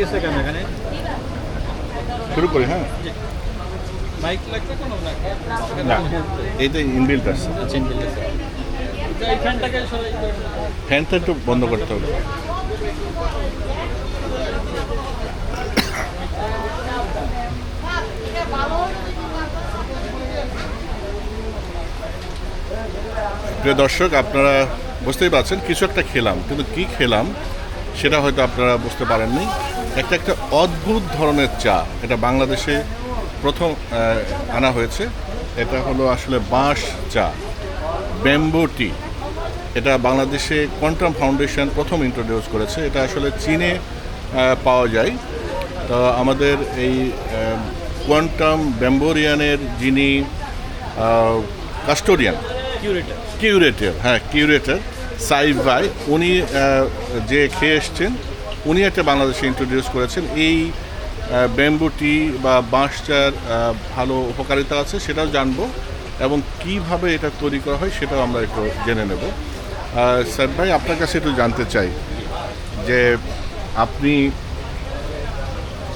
গেছে কেন এখানে? শুরু করি হ্যাঁ। মাইক লাগবে কোনো না এইটা ইনবিল্ট আছে। এই ফ্যানটাকে সরাই দিতে ফ্যানটা একটু বন্ধ করতে হবে। প্রিয় দর্শক আপনারা বুঝতেই পারছেন কিছু একটা খেলাম কিন্তু কি খেলাম সেটা হয়তো আপনারা বুঝতে পারেননি। একটা একটা অদ্ভুত ধরনের চা। এটা বাংলাদেশে প্রথম আনা হয়েছে। এটা হলো আসলে বাঁশ চা ব্যাম্বো টি। এটা বাংলাদেশে কোয়ান্টাম ফাউন্ডেশন প্রথম ইন্ট্রোডিউস করেছে। এটা আসলে চীনে পাওয়া যায়। তো আমাদের এই কোয়ান্টাম ব্যাম্বোরিয়ানের যিনি কাস্টোডিয়ান কিউরেটার। কিউরেটর হ্যাঁ কিউরেটর সাইফ ভাই উনি যে খেয়ে এসছেন উনি একটা বাংলাদেশে ইন্ট্রোডিউস করেছেন। এই ব্যাম্বু টি বা বাঁশ চার ভালো উপকারিতা আছে সেটাও জানব এবং কীভাবে এটা তৈরি করা হয় সেটাও আমরা একটু জেনে নেব। স্যার ভাই, আপনার কাছে একটু জানতে চাই যে আপনি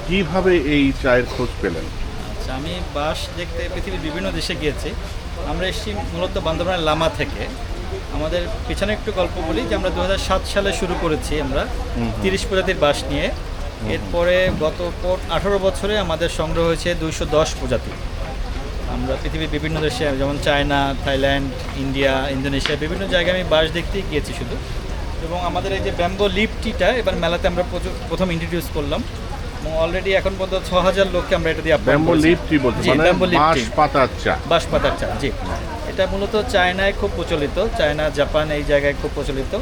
কীভাবে এই চায়ের খোঁজ পেলেন? আচ্ছা আমি বাস দেখতে পৃথিবীর বিভিন্ন দেশে গিয়েছি। আমরা এসেছি মূলত বান্দরবানের লামা থেকে। আমাদের পেছনে একটু গল্প বলি যে আমরা দু হাজার সাত সালে শুরু করেছি আমরা তিরিশ প্রজাতির বাস নিয়ে। এরপরে গত আঠারো বছরে আমাদের সংগ্রহ হয়েছে দুইশো দশ প্রজাতি। আমরা পৃথিবীর বিভিন্ন দেশে যেমন চায়না থাইল্যান্ড ইন্ডিয়া ইন্দোনেশিয়া বিভিন্ন জায়গায় আমি বাস দেখতেই গিয়েছি শুধু। এবং আমাদের এই যে ব্যাম্বো লিপ টিটা এবার মেলাতে আমরা প্রথম ইন্ট্রোডিউস করলাম। এবং অলরেডি এখন পর্যন্ত ছ হাজার লোককে আমরা এটা দিয়ে ব্যাম্বো মানে বাঁশ টি। পাতার চা জি। এটা মূলত চায়নায় খুব প্রচলিত, চায়না, জাপান এই জায়গায় খুব প্রচলিত।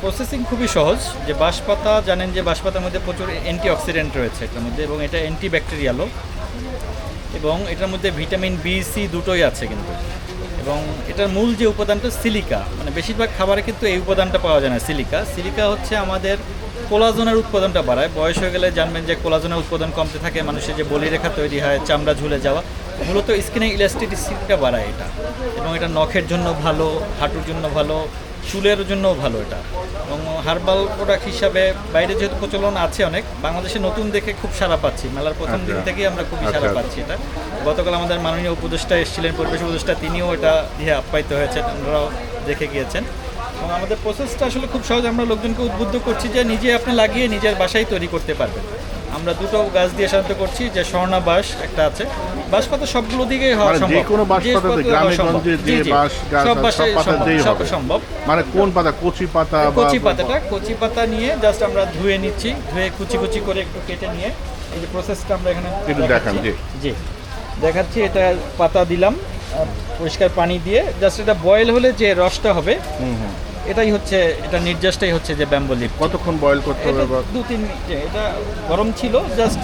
প্রসেসিং খুবই সহজ, যে বাঁশপাতা, জানেন যে বাঁশপাতার মধ্যে প্রচুর অ্যান্টি অক্সিডেন্ট রয়েছে এটার মধ্যে, এবং এটা অ্যান্টি ব্যাকটেরিয়ালও এবং এটার মধ্যে ভিটামিন বি সি দুটোই আছে কিন্তু। এবং এটার মূল যে উপাদানটা সিলিকা মানে বেশিরভাগ খাবারে কিন্তু এই উপাদানটা পাওয়া যায় না সিলিকা সিলিকা হচ্ছে আমাদের কোলাজনের উৎপাদনটা বাড়ায়। বয়স হয়ে গেলে জানবেন যে কোলাজনের উৎপাদন কমতে থাকে, মানুষের যে বলিরেখা তৈরি হয়, চামড়া ঝুলে যাওয়া। মূলত স্কিনে ইলাস্টিসিটিটা বাড়ায় এটা। এবং এটা নখের জন্য ভালো হাঁটুর জন্য ভালো চুলের জন্য ভালো এটা। এবং হার্বাল প্রোডাক্ট হিসাবে বাইরে যেহেতু প্রচলন আছে অনেক বাংলাদেশে নতুন দেখে খুব সারা পাচ্ছি। মেলার প্রথম দিন আচ্ছা। থেকেই আমরা খুবই সারা আচ্ছা। পাচ্ছি এটা। গতকাল আমাদের মাননীয় উপদেষ্টা এসেছিলেন পরিবেশ উপদেষ্টা তিনিও এটা দিয়ে আপ্যায়িত হয়েছেন আমরাও দেখে গিয়েছেন। এবং আমাদের প্রসেসটা আসলে খুব সহজ আমরা লোকজনকে উদ্বুদ্ধ করছি যে নিজে আপনি লাগিয়ে নিজের বাসায় তৈরি করতে পারবেন। আমরা দুটো গাছ দিয়ে সাহায্য করছি যে স্বর্ণা বাঁশ একটা আছে বাঁশ পাতা সবগুলো দিকেই হওয়া মানে সম্ভব যে কোনো বাঁশ যে পাতাতে পাতাতে গ্রামে সম্ভব। গঞ্জে যে জি, জি। বাঁশ গাছ সব আছে, সব সম্ভব, সব হবে। সম্ভব মানে কোন পাতা কচি পাতা কচি পাতাটা কচি পাতা নিয়ে জাস্ট আমরা ধুয়ে নিচ্ছি ধুয়ে কুচি কুচি করে একটু কেটে নিয়ে এই যে প্রসেসটা আমরা এখানে একটু দেখান, দেখাচ্ছি। জি। জি দেখাচ্ছি এটা পাতা দিলাম পরিষ্কার পানি দিয়ে জাস্ট এটা বয়েল হলে যে রসটা হবে হুম, হুম। এটাই হচ্ছে এটা নির্যাসটাই হচ্ছে যে ব্যাম্বো লিপ কতক্ষণ বয়েল করতে হবে দু তিন মিনিট এটা গরম ছিল জাস্ট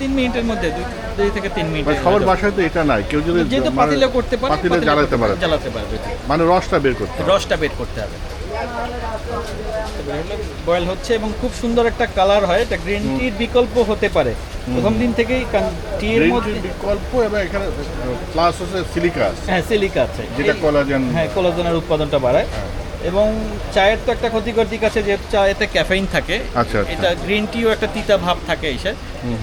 তিন মিনিটের মধ্যে দুই থেকে তিন মিনিট মানে সবার বাসায় তো এটা নাই কেউ যদি যেহেতু মানে পাতিলে করতে পারে পাতিলে জ্বালাতে পারে। জ্বালাতে পারবে মানে রসটা বের করতে রসটা বের করতে হবে। বয়েল হচ্ছে এবং খুব সুন্দর একটা কালার হয় এটা গ্রিন টির বিকল্প হতে পারে। প্রথম দিন থেকেই টির মধ্যে বিকল্প এবং এখানে প্লাস হচ্ছে সিলিকা হ্যাঁ সিলিকা আছে। যেটা কোলাজেন হ্যাঁ কোলাজেনের উৎপাদনটা বাড়ায়। এবং চায়ের তো একটা ক্ষতিকর দিক আছে যেহেতু চায়েতে ক্যাফেইন থাকে। আচ্ছা, আচ্ছা। এটা গ্রিন টিও একটা তিতা ভাব থাকে এসে।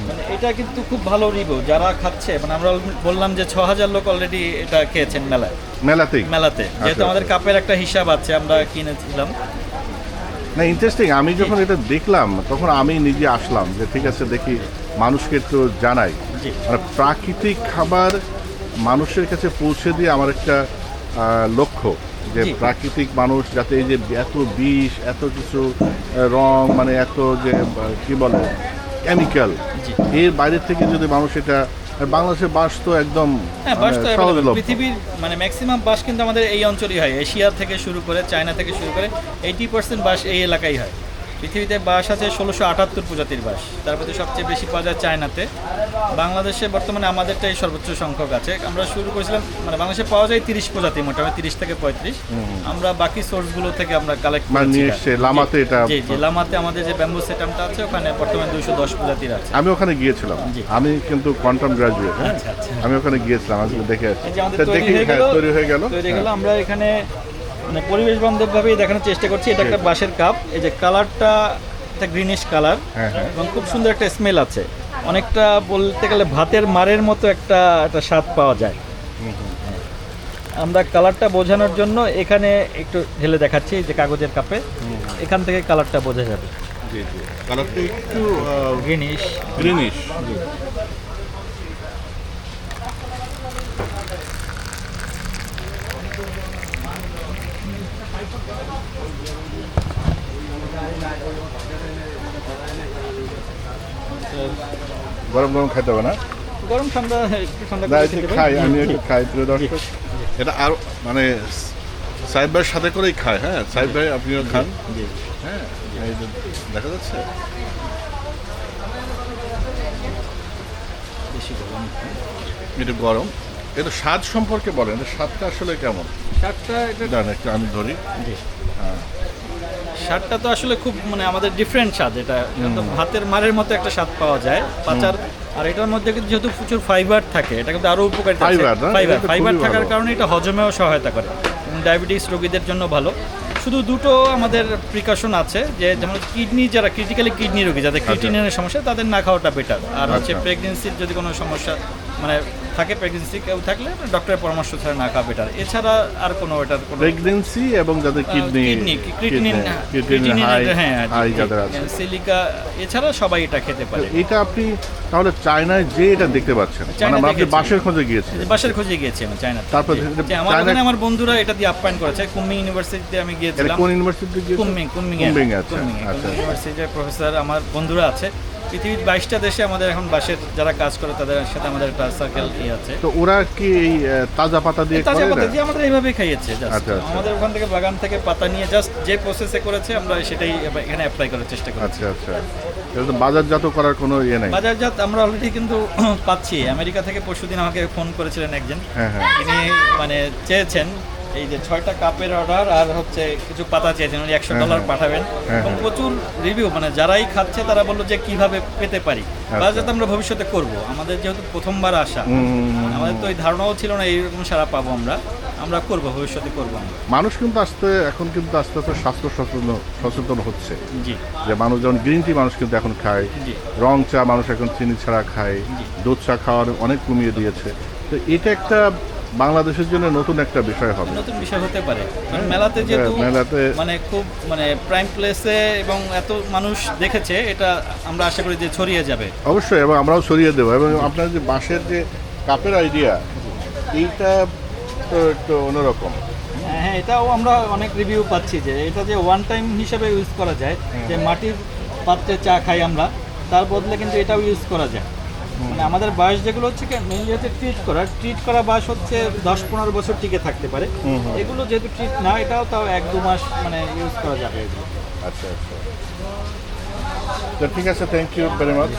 মানে এটা কিন্তু খুব ভালো রিভিউ যারা খাচ্ছে মানে আমরা বললাম যে ছ হাজার লোক অলরেডি এটা খেয়েছেন মেলায়। মেলাতে। যেহেতু আচ্ছা। আমাদের কাপের একটা হিসাব আছে আমরা কিনেছিলাম। না ইন্টারেস্টিং আমি যখন এটা দেখলাম তখন আমি নিজে আসলাম যে ঠিক আছে দেখি মানুষকে একটু জানাই। মানে প্রাকৃতিক খাবার মানুষের কাছে পৌঁছে দিয়ে আমার একটা লক্ষ্য। যে প্রাকৃতিক মানুষ যাতে এই যে এত বিষ এত কিছু রং মানে এত যে কি বলে কেমিক্যাল এর বাইরে থেকে যদি মানুষ এটা বাংলাদেশের বাস তো একদম হ্যাঁ মানে। পৃথিবীর মানে ম্যাক্সিমাম বাস কিন্তু আমাদের এই অঞ্চলেই হয়। এশিয়া থেকে শুরু করে চায়না থেকে শুরু করে এইটি পার্সেন্ট বাস এই এলাকায় হয়। পৃথিবীতে বাস আছে ষোলোশো আটাত্তর প্রজাতির বাস। তার মধ্যে সবচেয়ে বেশি পাওয়া যায় চায়নাতে। বাংলাদেশে বর্তমানে আমাদেরটাই সর্বোচ্চ সংখ্যক আছে। আমরা শুরু করেছিলাম মানে বাংলাদেশে পাওয়া যায় তিরিশ প্রজাতি মোটামুটি তিরিশ থেকে পঁয়ত্রিশ। আমরা বাকি সোর্সগুলো থেকে আমরা কালেক্ট মানে লামাতে এটা- জি জি লামাতে আমাদের যে ব্যাম্বু সেটামটা আছে ওখানে বর্তমানে দুইশো দশ প্রজাতির আছে। আমি ওখানে গিয়েছিলাম। আমি কিন্তু কোয়ান্টাম গ্রাজুয়েট হ্যাঁ? আচ্ছা আচ্ছা। আমি ওখানে গিয়েছিলাম আজকে দেখে আসছি দেখি হয়ে গেল তৈরি গেল। তৈরি হয়ে গেল হ্যাঁ। আমরা এখানে মানে পরিবেশ বান্ধব ভাবেই দেখানোর চেষ্টা করছি। এটা একটা বাঁশের কাপ। এই যে কালারটা একটা গ্রিনিশ কালার হ্যাঁ, হ্যাঁ। এবং খুব সুন্দর একটা স্মেল আছে। অনেকটা বলতে গেলে ভাতের মারের মতো একটা একটা স্বাদ পাওয়া যায়। আমরা কালারটা বোঝানোর জন্য এখানে একটু ঢেলে দেখাচ্ছি যে কাগজের কাপে। এখান থেকে কালারটা বোঝা যাবে। কালারটা একটু গ্রিনিশ গ্রিনিশ গরম গরম খাইতে হবে না? গরম ঠান্ডা একটু ঠান্ডা খাই। আমি একটু খাই প্রিয় দর্শক। এটা আর মানে সাহেব ভাইয়ের সাথে করেই খায় হ্যাঁ? সাহেব ভাই আপনিও খান। হ্যাঁ দেখা যাচ্ছে? গরম একটু গরম। এটা স্বাদ সম্পর্কে বলেন স্বাদটা আসলে কেমন? শার্টটা এটা জান একটু আমি ধরি। জি। হ্যাঁ। স্বাদটা তো আসলে খুব মানে আমাদের ডিফারেন্ট স্বাদ এটা ভাতের মারের মতো একটা স্বাদ পাওয়া যায়। পাচার আর এটার মধ্যে কিন্তু যেহেতু প্রচুর ফাইবার থাকে এটা কিন্তু আরও উপকারিতা ফাইবার ফাইবার থাকার কারণে এটা হজমেও সহায়তা করে। ডায়াবেটিস রোগীদের জন্য ভালো। শুধু দুটো আমাদের প্রিকশন আছে যে যেমন কিডনি যারা ক্রিটিক্যালি কিডনি রোগী যাদের ক্রিটিনের সমস্যা তাদের না খাওয়াটা বেটার আর হচ্ছে আচ্ছা। প্রেগনেন্সির যদি কোনো সমস্যা মানে থাকে প্রেগনেন্সি কেউ থাকলে ডক্টরের পরামর্শ ছাড়া না খাওয়া বেটার এছাড়া আর কোনো এটার কোনো প্রেগনেন্সি এবং যাদের কিডনি কিডনি কিডনি হাই হ্যাঁ হাই যাদের আছে। সিলিকা এছাড়া সবাই এটা খেতে পারে। এটা আপনি তাহলে চায়নায় যে এটা দেখতে পাচ্ছেন। মানে আপনি। বাসের খোঁজে গিয়েছিলেন। বাসার খোঁজে গিয়েছি আমি চায়না তারপর আমার ওখানে আমার বন্ধুরা এটা দিয়ে আপ্যায়ন করেছে। কুম্মিং ইউনিভার্সিটিতে আমি গিয়েছিলাম। কোন ইউনিভার্সিটি গিয়েছেন কুম্মিং কুম্মিং কুমিং, আচ্ছা, আচ্ছা। ইউনিভার্সিটির প্রফেসর আমার বন্ধুরা আছে। পৃথিবীর বাইশটা দেশে আমাদের এখন বাসের যারা কাজ করে তাদের সাথে আমাদের একটা সার্কেল ই আছে? তো ওরা কি এই তাজা পাতা দিয়ে তাজা পাতা দিয়ে আমাদের এইভাবেই খাইয়েছে। আচ্ছা, আচ্ছা। আমাদের ওখান থেকে বাগান থেকে পাতা নিয়ে জাস্ট যে প্রসেসে করেছে আমরা সেটাই এখানে অ্যাপ্লাই করার চেষ্টা করি। আচ্ছা আচ্ছা। তো বাজারজাত করার কোনো ইয়ে নেই। বাজারজাত আমরা অলরেডি কিন্তু পাচ্ছি। আমেরিকা থেকে পরশুদিন আমাকে ফোন করেছিলেন একজন। হ্যাঁ হ্যাঁ। তিনি মানে চেয়েছেন এই যে ছয়টা কাপের অর্ডার আর হচ্ছে কিছু পাতা চেয়েছেন উনি একশো ডলার হ্যাঁ। পাঠাবেন। হ্যাঁ, এবং হ্যাঁ। প্রচুর রিভিউ মানে যারাই খাচ্ছে তারা বলল যে কীভাবে পেতে পারি। আচ্ছা। বাজারজাত আমরা ভবিষ্যতে করব। আমাদের যেহেতু প্রথমবার আসা আমাদের তো ওই ধারণাও ছিল না এইরকম সারা পাবো আমরা। আমরা করব ভবিষ্যতে করব আমরা। মানুষ কিন্তু আস্তে এখন কিন্তু আস্তে আস্তে স্বাস্থ্য সচেতন সচেতন হচ্ছে। জি। যে মানুষ যেমন গ্রিন টি মানুষ কিন্তু এখন খায়। রং চা মানুষ এখন চিনি ছাড়া খায়। দুধ চা খাওয়ার অনেক কমিয়ে দিয়েছে। তো এটা একটা বাংলাদেশের জন্য নতুন একটা বিষয় হবে। নতুন বিষয় হতে পারে। মেলাতে যেহেতু হ্যাঁ, মেলাতে- মানে খুব মানে প্রাইম প্লেসে এবং এত মানুষ দেখেছে এটা আমরা আশা করি যে ছড়িয়ে যাবে। অবশ্যই এবং আমরাও ছড়িয়ে দেবো। এবং আপনার যে বাঁশের যে কাপের আইডিয়া এইটা তো একটু অন্যরকম। হ্যাঁ হ্যাঁ এটাও আমরা অনেক রিভিউ পাচ্ছি যে এটা যে ওয়ান টাইম হিসেবে ইউজ করা যায় যে মাটির পাত্রে চা খাই আমরা তার বদলে কিন্তু এটাও ইউজ করা যায়। মানে আমাদের বয়স যেগুলো হচ্ছে কি মেনলি হচ্ছে ট্রিট করা। ট্রিট করা বয়স হচ্ছে দশ পনেরো বছর টিকে থাকতে পারে। এগুলো যেহেতু ট্রিট না এটাও তাও এক দু মাস মানে ইউজ করা যাবে এগুলো। আচ্ছা আচ্ছা। তো ঠিক আছে থ্যাংক ইউ ভেরি মাচ